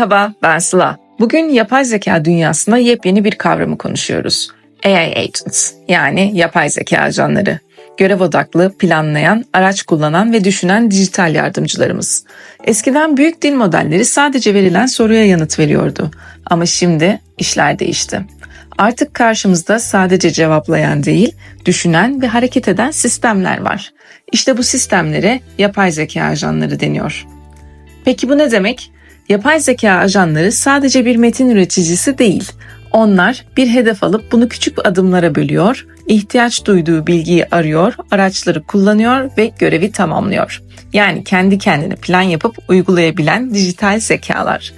Merhaba, ben Sıla. Bugün yapay zeka dünyasında yepyeni bir kavramı konuşuyoruz. AI agents, yani yapay zeka ajanları. Görev odaklı, planlayan, araç kullanan ve düşünen dijital yardımcılarımız. Eskiden büyük dil modelleri sadece verilen soruya yanıt veriyordu. Ama şimdi işler değişti. Artık karşımızda sadece cevaplayan değil, düşünen ve hareket eden sistemler var. İşte bu sistemlere yapay zeka ajanları deniyor. Peki bu ne demek? Yapay zeka ajanları sadece bir metin üreticisi değil. Onlar bir hedef alıp bunu küçük adımlara bölüyor, ihtiyaç duyduğu bilgiyi arıyor, araçları kullanıyor ve görevi tamamlıyor. Yani kendi kendine plan yapıp uygulayabilen dijital zekalar.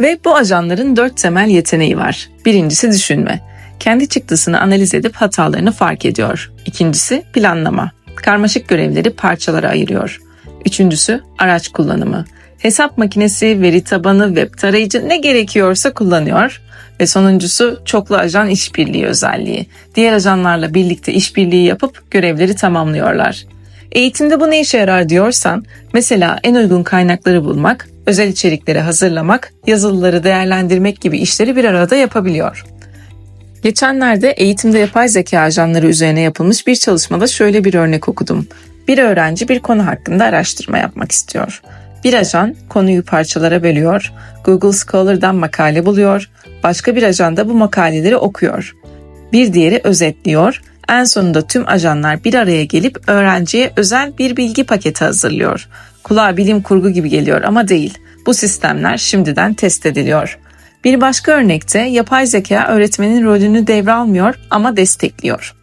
Ve bu ajanların dört temel yeteneği var. Birincisi düşünme. Kendi çıktısını analiz edip hatalarını fark ediyor. İkincisi planlama. Karmaşık görevleri parçalara ayırıyor. Üçüncüsü araç kullanımı. Hesap makinesi, veri tabanı, web tarayıcı ne gerekiyorsa kullanıyor. Ve sonuncusu çoklu ajan işbirliği özelliği. Diğer ajanlarla birlikte işbirliği yapıp görevleri tamamlıyorlar. Eğitimde bu ne işe yarar diyorsan, mesela en uygun kaynakları bulmak, özel içerikleri hazırlamak, yazılıları değerlendirmek gibi işleri bir arada yapabiliyor. Geçenlerde eğitimde yapay zeka ajanları üzerine yapılmış bir çalışmada şöyle bir örnek okudum. Bir öğrenci bir konu hakkında araştırma yapmak istiyor. Bir ajan konuyu parçalara bölüyor, Google Scholar'dan makale buluyor, başka bir ajan da bu makaleleri okuyor. Bir diğeri özetliyor, en sonunda tüm ajanlar bir araya gelip öğrenciye özel bir bilgi paketi hazırlıyor. Kulağa bilim kurgu gibi geliyor ama değil. Bu sistemler şimdiden test ediliyor. Bir başka örnekte yapay zeka öğretmenin rolünü devralmıyor ama destekliyor.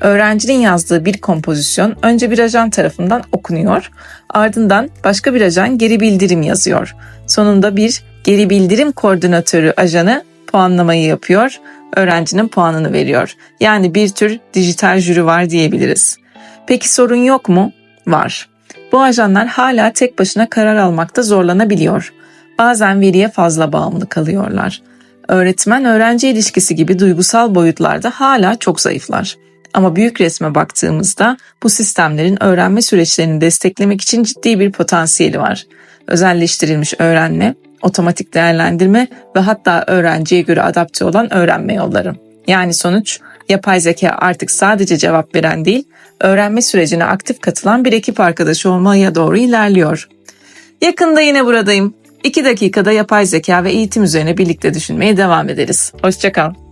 Öğrencinin yazdığı bir kompozisyon önce bir ajan tarafından okunuyor, ardından başka bir ajan geri bildirim yazıyor. Sonunda bir geri bildirim koordinatörü ajanı puanlamayı yapıyor, öğrencinin puanını veriyor. Yani bir tür dijital jüri var diyebiliriz. Peki sorun yok mu? Var. Bu ajanlar hala tek başına karar almakta zorlanabiliyor. Bazen veriye fazla bağımlı kalıyorlar. Öğretmen öğrenci ilişkisi gibi duygusal boyutlarda hala çok zayıflar. Ama büyük resme baktığımızda bu sistemlerin öğrenme süreçlerini desteklemek için ciddi bir potansiyeli var. Özelleştirilmiş öğrenme, otomatik değerlendirme ve hatta öğrenciye göre adapte olan öğrenme yolları. Yani sonuç yapay zeka artık sadece cevap veren değil, öğrenme sürecine aktif katılan bir ekip arkadaşı olmaya doğru ilerliyor. Yakında yine buradayım. 2 dakikada yapay zeka ve eğitim üzerine birlikte düşünmeye devam ederiz. Hoşçakal.